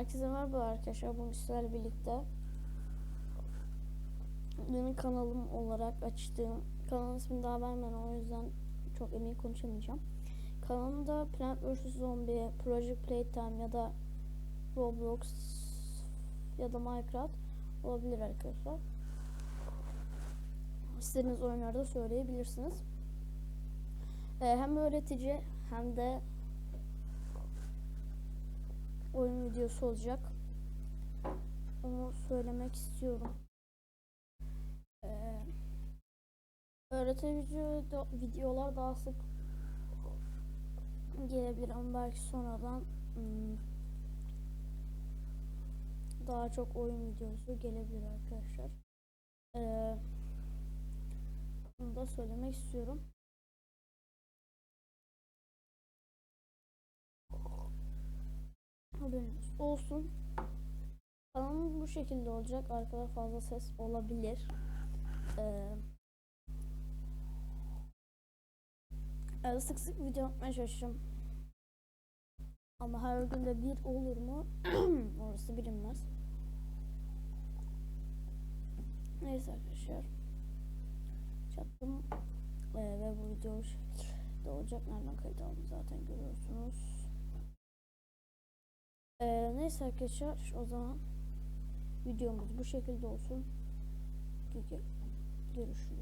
Herkese merhaba arkadaşlar. Bugün sizlerle birlikte benim kanalım olarak açtığım kanalın ismini daha vermeden o yüzden çok emin konuşamayacağım. Kanalımda Plant vs Zombie, Project Playtime ya da Roblox ya da Minecraft olabilir arkadaşlar. İstediğiniz oyunlarda söyleyebilirsiniz. Ee, hem öğretici hem de oyun videosu olacak. Onu söylemek istiyorum. Ee, öğretici de- videolar daha sık gelebilir ama belki sonradan hmm, daha çok oyun videosu gelebilir arkadaşlar. Ee, bunu da söylemek istiyorum. Haberiniz olsun. Kanalım bu şekilde olacak. Arkada fazla ses olabilir. Ee, sık sık video atmaya çalışacağım. Ama her gün de bir olur mu? Orası bilinmez. Neyse arkadaşlar. Çattım. Ee, ve bu video şekilde olacak. Nereden kayıt aldım zaten Ee, neyse arkadaşlar o zaman videomuz bu şekilde olsun. Görüşürüz